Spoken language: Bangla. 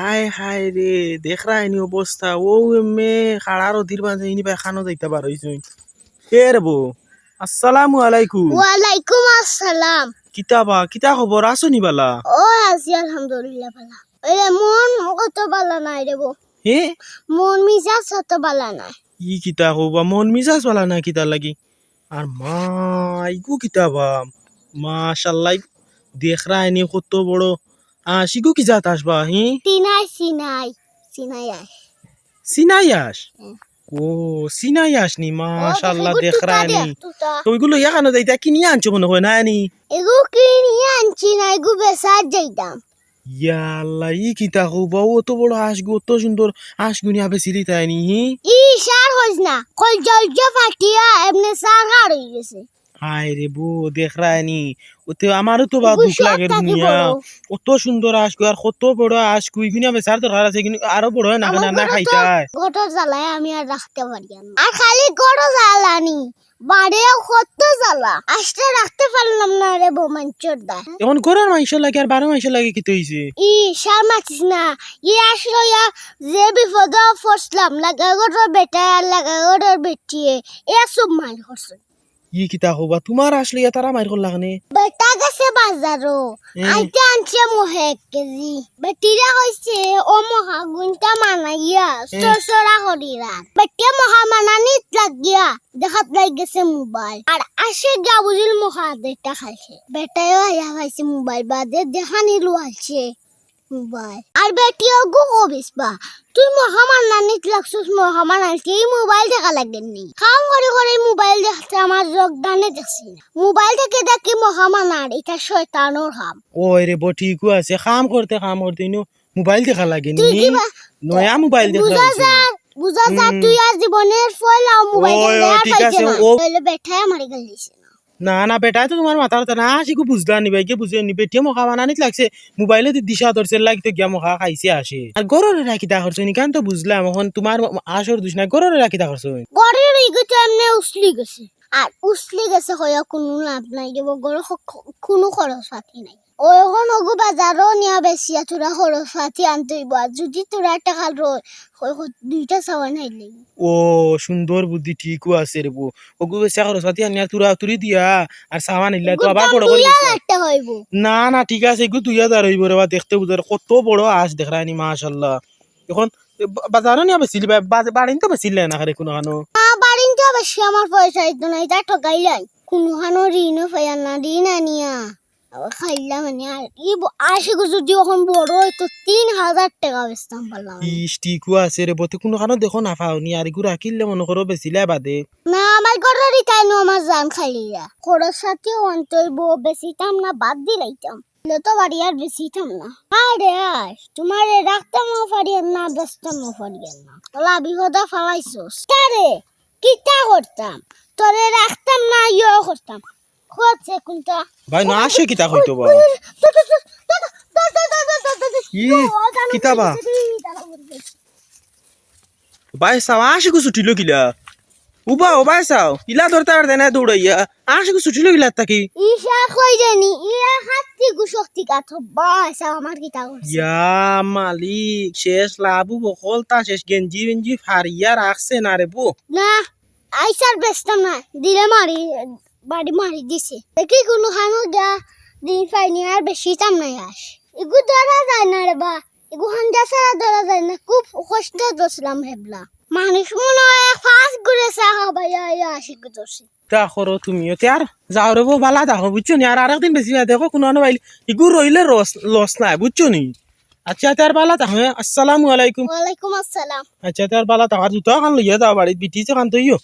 হাই হাই রে দেখ রা এনি অবস্থা। ও এমে খাড়ার অধীর মাঝে ইনি বেখানো যাইতে পারইছুই কে রে বো আসসালামু আলাইকুম। ওয়ালাইকুম আসসালাম। কিতাবা কিতা খবর? আছো নি বালা। ও আছি আলহামদুলিল্লাহ ভালো। এ মন কত ভালো নাই রে বউ। হে? মন মিজাজ অত বালা নাই। ই কিতা হবা মন মিজাজ বালা না কিতা লাগি। আর মা ইগু কিতাবা। মাশাল্লাহ দেখ রা এনি কত বড় আশিগু কি জাত আসবা? হি? সিনাই সিনাই সিনাই আয় সিনাই আস? ও সিনাই আসনি মাশাল্লাহ ও, দেখ রা তুতা এনি দেখ, তুতা। তো ওইগুলো এখানে যাইতা কিনিয়ে আনছো মনে হয় না নি? এগু কিনি আনছি না এগু বেসার যাইতাম। ইয়াল্লা ই কিতা হবা ও তো বড় হাঁসগু অত সুন্দর হাঁসগুনি আবে সিলি তাই নি হি? ই সার হইস না। কল জল ফাটিয়া এমনি সার হার হয়ে গেছে। হায় রে বো দেখ ওতে আমারও তো বা দুঃখ লাগে দুনিয়া। অত সুন্দর হাঁসগু আর কত বড় ইগুনি আবে সার দরকার আছে কিন্তু আরও বড় না না না জ্বালায় আমি আর রাখতে পারি না। আর খালি গটো জ্বালানি বাড়িও কত জ্বালা। আসতে রাখতে পারলাম না রে বোমাঞ্চর দা এখন ঘরের মাংস লাগে আর বারো মাংস লাগে কি হইছে ই সার মাতিস না। ই আসলো ইয়া যে বিপদ ফসলাম লাগা গটোর বেটা আর লাগা গটোর বেটিয়ে। এ সব মার করছে ই কিতা হবা তোমার আসলে তারা মাইর করলা কানে বেটা গেছে বাজারও আইতে আনছে মহে এক কেজি বেটিরা হইছে ও মহা গুণটা মানাইয়া সরসরা করিরা বেটিয়া মহা লাগিয়া দেখাত লাগ গেছে মোবাইল আর আসে গা বুঝিল মহা দেটা খাইছে বেটায়ও আয়া খাইছে মোবাইল বাদে দেখানি লুয়াছে মোবাইল। আর বেটিও গো কবিস বা তুই মহা মানানিত লাগছিস মহা মানানিতে এই মোবাইল দেখা লাগেননি। কাম করে করে মোবাইল দেখতে আমার যোগদানে দেখছি না। মোবাইল থেকে দেখি মহা মানার এটা শয়তানোর কাম ওই রে বো ঠিকও আছে। কাম করতে কাম করতে ইনো মোবাইল দেখা লাগে নি নয়া মোবাইল দেখা। যা বুঝা যা তুই আর জীবনের ফল আর মোবাইল ঠিক পাইছে না। তাহলে মারি গেলিছে না না, বেটাই বেটা তো তোমার মাথার না শিখু বুঝলা নি ভাই, কে বুঝে নি? বেটিয়ে মখা বানানিত লাগছে। মোবাইলে তো দিশা ধরছে, লাগি তো গিয়া মখা খাইছে আসে। আর গররে রাখি দা করছ নি? কান তো বুঝলাম এখন তোমার আসর দুষ না গররে রাখি দা করছ ইগোতে এমনি উসলি গেছে। আর উসলি গেছে হইয়া কোনো লাভ নাই দেব গড় কোনো খরচ পাতি নাই। ও এখন ওগো বাজারও নিয়া বেশিয়া তোরা খরচ পাতি আনতে হইব আর যদি তোরা টাকা রয় দুইটা সাবান হাইলে ও সুন্দর বুদ্ধি ঠিকও আছে রে বউ ওগু বেসা খরচাতি আনিয়া তুরা তুরি দিয়া আর সামান ইল্লা তো আবার বড় করে না না ঠিক আছে এগু দুই হাজার হইব রে বা দেখতে বুঝার কত বড় আশ দেখ রানি মাশাল্লাহ। এখন বাজারও নিয়া বেশিলি বাড়িন তো বেশিলে না খারে কোনো খানো না বাড়িতে বেশি আমার পয়সা দিত না এটা ঠকাইলাই কোনোখানো ঋণও ফাইয়া না ঋণ আনিয়া। আবার খাইলাম মানে আর ব- আশি যদি এখন বড় হইতো তিন হাজার টাকা বেচতাম পারলাম। ইস ঠিকও আছে রে বতে কোনো খানো দেখো না পাওনি আর এগু রাখিলে মনে করো বেশিলে বাদে। না আমার ঘরের তাইনো আমার জান খাইলিয়া খরচ সাথে অন্তর বউ বেশিতাম না বাদ দিলাইতাম। দিলে তো বাড়ি আর বেশিতাম না আরে আস তোমার রাখতাম পারিয়েন না বেচতাম পারিয়েন না তোলা বিপদা ফালাইছোস তারে কিতা করতাম তোরে রাখতাম না ইয়ে করতাম হচ্ছে কোনটা ভাই না আসে কিতা হইতো বা কি? কিতা বা? ভাই সাও আসে কু ছুটিল কিলা উবা ও ভাই সাও ইলা ধরতে পারতে না দৌড়াইয়া। আসে কু ছুটিল কিলা তাকি ঈশা কই জানি ইয়া হাতি গুশক্তি কাঠ বাস আমার কিতা করছে। ইয়া মালিক শেষ লাভু বকল তা শেষ গেঞ্জি বেঞ্জি ফারিয়া রাখছে না রে বু না আইসার বেচতাম না দিলে মারি বাড়ি মারি দিছে। দেখি কোনো খানো গা দিন পাইনি আর বেশি তাম নাই আস। এগু ধরা যায় না রে বা এগু হান্দা সারা ধরা যায় না খুব কষ্ট দোসলাম হেবলা। মানুষ মনে হয় ফাঁস তা করো তুমিও তে আর যাও রে বালা দেখো বুঝছ নি? আর আরেকদিন বেশি দেখো কোনো বাইল। ইগু রইলে রস লস নাই বুঝছ নি? আচ্ছা তার বালা দেখো আসসালামু আলাইকুম। ওয়ালাইকুম আসসালাম। আচ্ছা তার বালা তাহার জুতো খান লইয়া যাও বাড়িত বিটিছে খান তৈও